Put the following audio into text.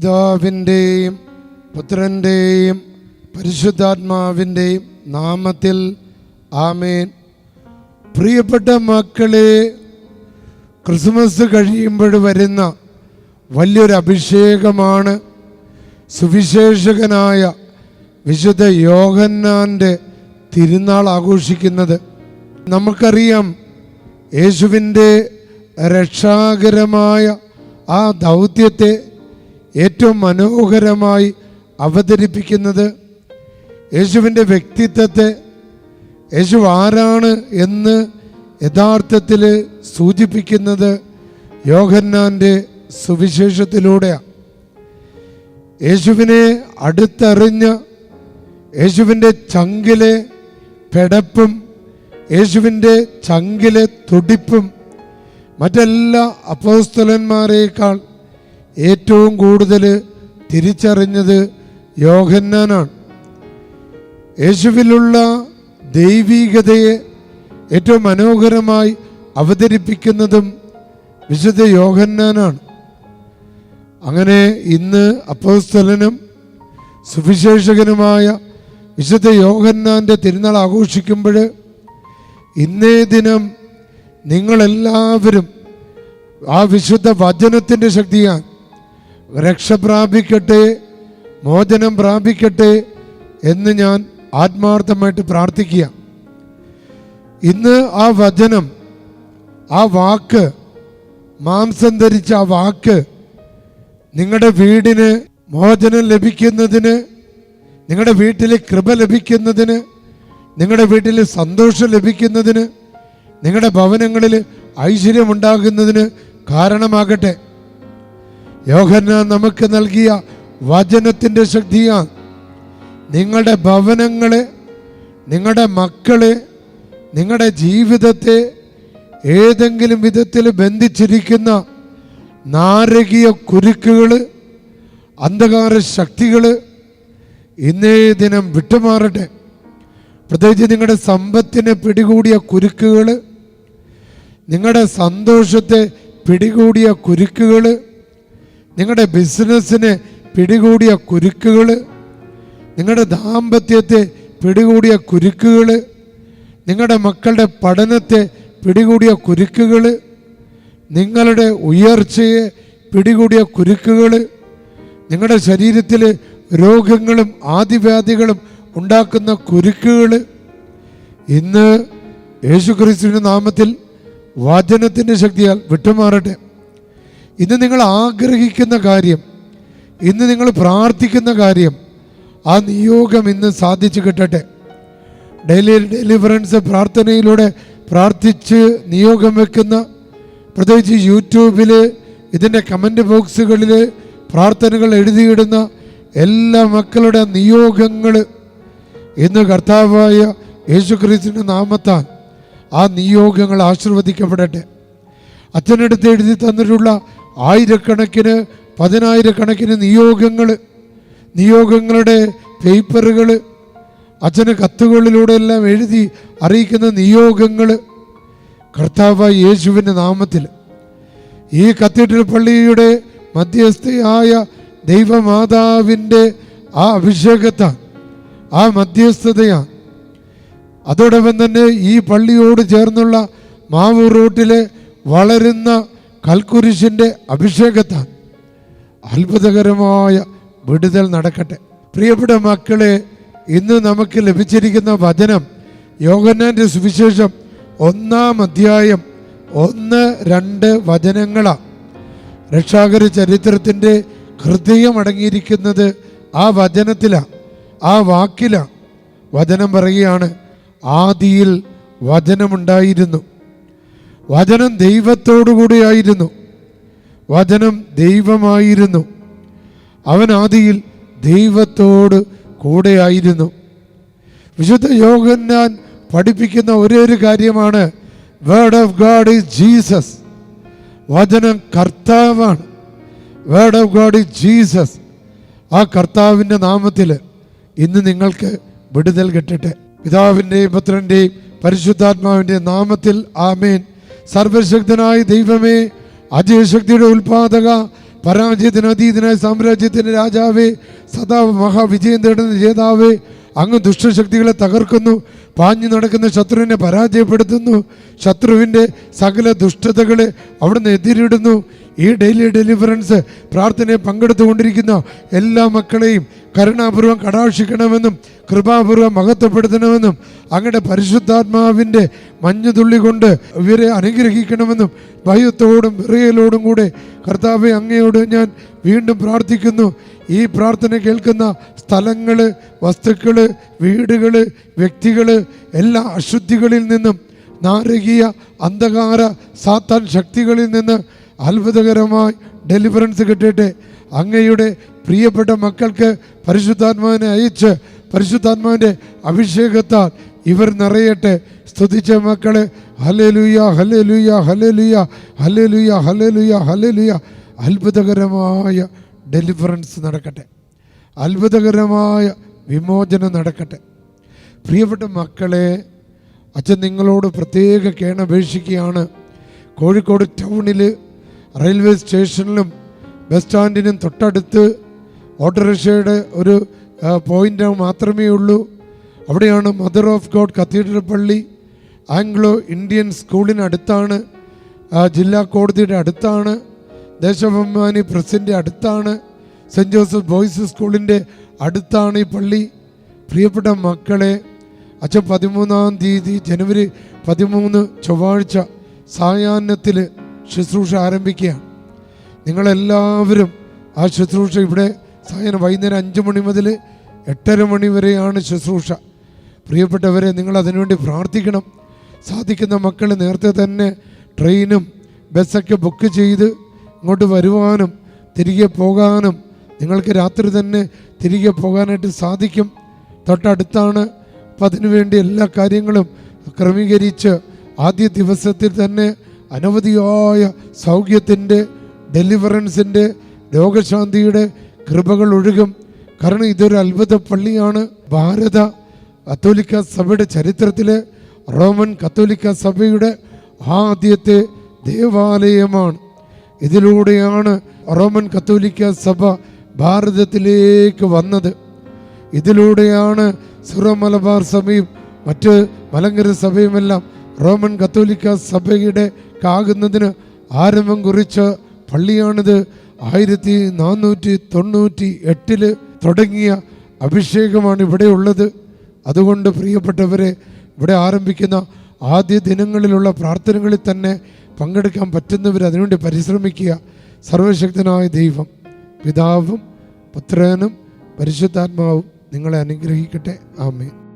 പിതാവിന്റെയും പുത്രന്റെയും പരിശുദ്ധാത്മാവിന്റെയും നാമത്തിൽ ആമേൻ. പ്രിയപ്പെട്ട മക്കളെ ക്രിസ്മസ് കഴിയുമ്പോൾ വരുന്ന വലിയൊരു അഭിഷേകമാണ് സുവിശേഷകനായ വിശുദ്ധ യോഹന്നാന്റെ തിരുനാൾ ആഘോഷിക്കുന്നത്. നമുക്കറിയാം യേശുവിന്റെ രക്ഷാകരമായ ആ ദൗത്യത്തെ ഏറ്റവും മനോഹരമായി അവതരിപ്പിക്കുന്നത് യേശുവിന്റെ വ്യക്തിത്വത്തെ യേശു ആരാണ് എന്ന് യഥാർത്ഥത്തിൽ സൂചിപ്പിക്കുന്നത് യോഹന്നാന്റെ സുവിശേഷത്തിലൂടെയാണ്. യേശുവിനെ അടുത്തറിഞ്ഞ് യേശുവിന്റെ ചങ്കിലെ പെടപ്പും യേശുവിന്റെ ചങ്കിലെ തുടിപ്പും മറ്റെല്ലാ അപ്പോസ്തലന്മാരെക്കാൾ ഏറ്റവും കൂടുതൽ തിരിച്ചറിഞ്ഞത് യോഹന്നാനാണ്. യേശുവിലുള്ള ദൈവീകതയെ ഏറ്റവും മനോഹരമായി അവതരിപ്പിക്കുന്നതും വിശുദ്ധ യോഹന്നാനാണ്. അങ്ങനെ ഇന്ന് അപ്പോസ്തലനും സുവിശേഷകനുമായ വിശുദ്ധ യോഹന്നാന്റെ തിരുനാൾ ആഘോഷിക്കുമ്പോൾ ഇന്നേ ദിനം നിങ്ങളെല്ലാവരും ആ വിശുദ്ധ വചനത്തിന്റെ ശക്തിയാൽ രക്ഷ പ്രാപിക്കട്ടെ മോചനം പ്രാപിക്കട്ടെ എന്ന് ഞാൻ ആത്മാർത്ഥമായിട്ട് പ്രാർത്ഥിക്കുക. ഇന്ന് ആ വചനം ആ വാക്ക് മാംസം ധരിച്ച ആ വാക്ക് നിങ്ങളുടെ വീടിന് മോചനം ലഭിക്കുന്നതിന് നിങ്ങളുടെ വീട്ടിൽ കൃപ ലഭിക്കുന്നതിന് നിങ്ങളുടെ വീട്ടിൽ സന്തോഷം ലഭിക്കുന്നതിന് നിങ്ങളുടെ ഭവനങ്ങളിൽ ഐശ്വര്യമുണ്ടാകുന്നതിന് കാരണമാകട്ടെ. യോഹന്ന നമുക്ക് നൽകിയ വചനത്തിന്റെ ശക്തിയാണ്. നിങ്ങളുടെ ഭവനങ്ങളെ നിങ്ങളുടെ മക്കളെ നിങ്ങളുടെ ജീവിതത്തെ ഏതെങ്കിലും വിധത്തിൽ ബന്ധിച്ചിരിക്കുന്ന നാരകീയ കുരുക്കുകൾ അന്ധകാര ശക്തികൾ ഇന്നേ ദിനം വിട്ടുമാറട്ടെ. പ്രത്യേകിച്ച് നിങ്ങളുടെ സമ്പത്തിനെ പിടികൂടിയ കുരുക്കുകൾ നിങ്ങളുടെ സന്തോഷത്തെ പിടികൂടിയ കുരുക്കുകൾ നിങ്ങളുടെ ബിസിനസ്സിന് പിടികൂടിയ കുരുക്കുകൾ നിങ്ങളുടെ ദാമ്പത്യത്തെ പിടികൂടിയ കുരുക്കുകൾ നിങ്ങളുടെ മക്കളുടെ പഠനത്തെ പിടികൂടിയ കുരുക്കുകൾ നിങ്ങളുടെ ഉയർച്ചയെ പിടികൂടിയ കുരുക്കുകൾ നിങ്ങളുടെ ശരീരത്തിൽ രോഗങ്ങളും ആദിവ്യാധികളും ഉണ്ടാക്കുന്ന കുരുക്കുകൾ ഇന്ന് യേശുക്രിസ്തുവിന്റെ നാമത്തിൽ വചനത്തിന്റെ ശക്തിയാൽ വിട്ടുമാറട്ടെ. ഇന്ന് നിങ്ങൾ ആഗ്രഹിക്കുന്ന കാര്യം ഇന്ന് നിങ്ങൾ പ്രാർത്ഥിക്കുന്ന കാര്യം ആ നിയോഗം ഇന്ന് സാധിച്ചു കിട്ടട്ടെ. ഡെയിലി ഡെലിവറൻസ് പ്രാർത്ഥനയിലൂടെ പ്രാർത്ഥിച്ച് നിയോഗം വെക്കുന്ന പ്രത്യേകിച്ച് യൂട്യൂബിൽ ഇതിന്റെ കമന്റ് ബോക്സുകളിൽ പ്രാർത്ഥനകൾ എഴുതിയിടുന്ന എല്ലാ മക്കളുടെ നിയോഗങ്ങൾ ഇന്ന് കർത്താവായ യേശു ക്രിസ്തുവിന്റെ നാമത്താൽ ആ നിയോഗങ്ങൾ ആശീർവദിക്കപ്പെടട്ടെ. അച്ഛനടുത്ത് എഴുതി തന്നിട്ടുള്ള ആയിരക്കണക്കിന് പതിനായിരക്കണക്കിന് നിയോഗങ്ങൾ നിയോഗങ്ങളുടെ പേപ്പറുകൾ അച്ഛന് കത്തുകളിലൂടെ എല്ലാം എഴുതി അറിയിക്കുന്ന നിയോഗങ്ങൾ കർത്താവ് യേശുവിന്റെ നാമത്തിൽ. ഈ കത്തീഡ്രൽ പള്ളിയുടെ മധ്യസ്ഥയായ ദൈവമാതാവിന്റെ ആ അഭിഷേകത്താണ് ആ മധ്യസ്ഥതയാണ് അതോടൊപ്പം തന്നെ ഈ പള്ളിയോട് ചേർന്നുള്ള മാവൂർ റൂട്ടിലെ വളരുന്ന കൽക്കുരിശിന്റെ അഭിഷേകത്താൽ അത്ഭുതകരമായ വിടുതൽ നടക്കട്ടെ. പ്രിയപ്പെട്ട മക്കളെ ഇന്ന് നമുക്ക് ലഭിച്ചിരിക്കുന്ന വചനം യോഗന്നാന്റെ സുവിശേഷം ഒന്നാം അധ്യായം ഒന്ന് രണ്ട് വചനങ്ങളാണ്. രക്ഷാകര ചരിത്രത്തിന്റെ ഹൃദയം അടങ്ങിയിരിക്കുന്നത് ആ വചനത്തിലാണ് ആ വാക്കിലാണ് വചനം പറയുകയാണ് ആദിയിൽ വചനമുണ്ടായിരുന്നു. വചനം ദൈവത്തോടു കൂടിയായിരുന്നു വചനം ദൈവമായിരുന്നു. അവൻ ആദിയിൽ ദൈവത്തോട് കൂടെയായിരുന്നു വിശുദ്ധ യോഗന്നാൻ പഠിപ്പിക്കുന്ന ഒരേ ഒരു കാര്യമാണ്. Word of God is Jesus വചനം കർത്താവാണ്. Word of God is Jesus ആ കർത്താവിന്റെ നാമത്തിൽ ഇന്ന് നിങ്ങൾക്ക് വിടുതൽ കിട്ടട്ടെ. പിതാവിന്റെയും പുത്രന്റെയും പരിശുദ്ധാത്മാവിന്റെയും നാമത്തിൽ ആമേൻ. സർവശക്തനായ ദൈവമേ അജയശക്തിയുടെ ഉൽപാദക പരാജയത്തിന് അതീതനായ സാമ്രാജ്യത്തിന്റെ രാജാവേ സദാ മഹാവിജയം തേടുന്ന ജേതാവേ അങ്ങ് ദുഷ്ടശക്തികളെ തകർക്കുന്നു പാഞ്ഞു നടക്കുന്ന ശത്രുവിനെ പരാജയപ്പെടുത്തുന്നു ശത്രുവിന്റെ സകല ദുഷ്ടതകളെ അവിടുന്ന് എതിരിടുന്നു. ഈ ഡെയിലി ഡെലിവറൻസ് പ്രാർത്ഥനയെ പങ്കെടുത്തുകൊണ്ടിരിക്കുന്ന എല്ലാ മക്കളെയും കരുണാപൂർവം കടാക്ഷിക്കണമെന്നും കൃപാപൂർവം മഹത്വപ്പെടുത്തണമെന്നും അങ്ങയുടെ പരിശുദ്ധാത്മാവിന്റെ മഞ്ഞുതുള്ളി കൊണ്ട് ഇവരെ അനുഗ്രഹിക്കണമെന്നും ഭയത്തോടും വിറയലോടും കൂടെ കർത്താവെ അങ്ങയോട് ഞാൻ വീണ്ടും പ്രാർത്ഥിക്കുന്നു. ഈ പ്രാർത്ഥന കേൾക്കുന്ന സ്ഥലങ്ങൾ വസ്തുക്കൾ വീടുകൾ വ്യക്തികൾ എല്ലാ അശുദ്ധികളിൽ നിന്നും നാരകീയ അന്ധകാര സാത്താൻ ശക്തികളിൽ നിന്ന് അത്ഭുതകരമായി ഡെലിവറൻസ് കിട്ടിയിട്ട് അങ്ങയുടെ പ്രിയപ്പെട്ട മക്കൾക്ക് പരിശുദ്ധാത്മാവിനെ അയച്ച് പരിശുദ്ധാത്മാവിന്റെ അഭിഷേകത്താൽ ഇവർ നിറയട്ടെ. സ്തുതിച്ച മക്കളെ ഹലേ ലുയ്യ ഹലേ ലുയ്യ ഹലേ ലുയ്യ അത്ഭുതകരമായ ഡെലിവറൻസ് നടക്കട്ടെ. അത്ഭുതകരമായ വിമോചനം നടക്കട്ടെ. പ്രിയപ്പെട്ട മക്കളെ അച്ഛൻ നിങ്ങളോട് പ്രത്യേക കേണപേക്ഷിക്കുകയാണ്. കോഴിക്കോട് ടൗണിൽ റെയിൽവേ സ്റ്റേഷനിലും ബസ് സ്റ്റാൻഡിനും തൊട്ടടുത്ത് ഓട്ടോറിക്ഷയുടെ ഒരു പോയിന്റ് മാത്രമേ ഉള്ളൂ. അവിടെയാണ് മദർ ഓഫ് ഗോഡ് കത്തീഡ്രൽ പള്ളി. ആംഗ്ലോ ഇന്ത്യൻ സ്കൂളിനടുത്താണ് ജില്ലാ കോടതിയുടെ അടുത്താണ്. ദേശാഭിമാനി പ്രസിന്റെ അടുത്താണ്. സെന്റ് ജോസഫ് ബോയ്സ് സ്കൂളിന്റെ അടുത്താണ് ഈ പള്ളി. പ്രിയപ്പെട്ട മക്കളെ അച്ഛൻ പതിമൂന്നാം തീയതി ജനുവരി പതിമൂന്ന് ചൊവ്വാഴ്ച സായാഹ്നത്തിൽ ശുശ്രൂഷ ആരംഭിക്കുക. നിങ്ങളെല്ലാവരും ആ ശുശ്രൂഷ ഇവിടെ സായനം വൈകുന്നേരം അഞ്ച് മണി മുതൽ എട്ടര മണി വരെയാണ് ശുശ്രൂഷ. പ്രിയപ്പെട്ടവരെ നിങ്ങൾ അതിനുവേണ്ടി പ്രാർത്ഥിക്കണം. സാധിക്കുന്ന മക്കൾ നേരത്തെ തന്നെ ട്രെയിനും ബസ്സൊക്കെ ബുക്ക് ചെയ്ത് ഇങ്ങോട്ട് വരുവാനും തിരികെ പോകാനും നിങ്ങൾക്ക് രാത്രി തന്നെ തിരികെ പോകാനായിട്ട് സാധിക്കും. തൊട്ടടുത്താണ് അപ്പം അതിനുവേണ്ടി എല്ലാ കാര്യങ്ങളും ക്രമീകരിച്ച് ആദ്യ ദിവസത്തിൽ തന്നെ അനവധിയായ സൗഖ്യത്തിന്റെ ഡെലിവറൻസിന്റെ രോഗശാന്തിയുടെ കൃപകൾ ഒഴുകും. കാരണം ഇതൊരു അത്ഭുത പള്ളിയാണ്. ഭാരത കത്തോലിക്ക സഭയുടെ ചരിത്രത്തിലെ റോമൻ കത്തോലിക്ക സഭയുടെ ആദ്യത്തെ ദേവാലയമാണ്. ഇതിലൂടെയാണ് റോമൻ കത്തോലിക്ക സഭ ഭാരതത്തിലേക്ക് വന്നത്. ഇതിലൂടെയാണ് സിറോ മലബാർ സഭയും മറ്റ് മലങ്കര സഭയുമെല്ലാം റോമൻ കത്തോലിക്ക സഭയുടെ കാകുന്നതിന് ആരംഭം കുറിച്ച പള്ളിയാണിത്. ആയിരത്തി നാനൂറ്റി തൊണ്ണൂറ്റി എട്ടിൽ തുടങ്ങിയ അഭിഷേകമാണ് ഇവിടെ ഉള്ളത്. അതുകൊണ്ട് പ്രിയപ്പെട്ടവരെ ഇവിടെ ആരംഭിക്കുന്ന ആദ്യ ദിനങ്ങളിലുള്ള പ്രാർത്ഥനകളിൽ തന്നെ പങ്കെടുക്കാൻ പറ്റുന്നവർ അതിനുവേണ്ടി പരിശ്രമിക്കുക. സർവശക്തനായ ദൈവം പിതാവും പുത്രനും പരിശുദ്ധാത്മാവും നിങ്ങളെ അനുഗ്രഹിക്കട്ടെ. ആമേൻ.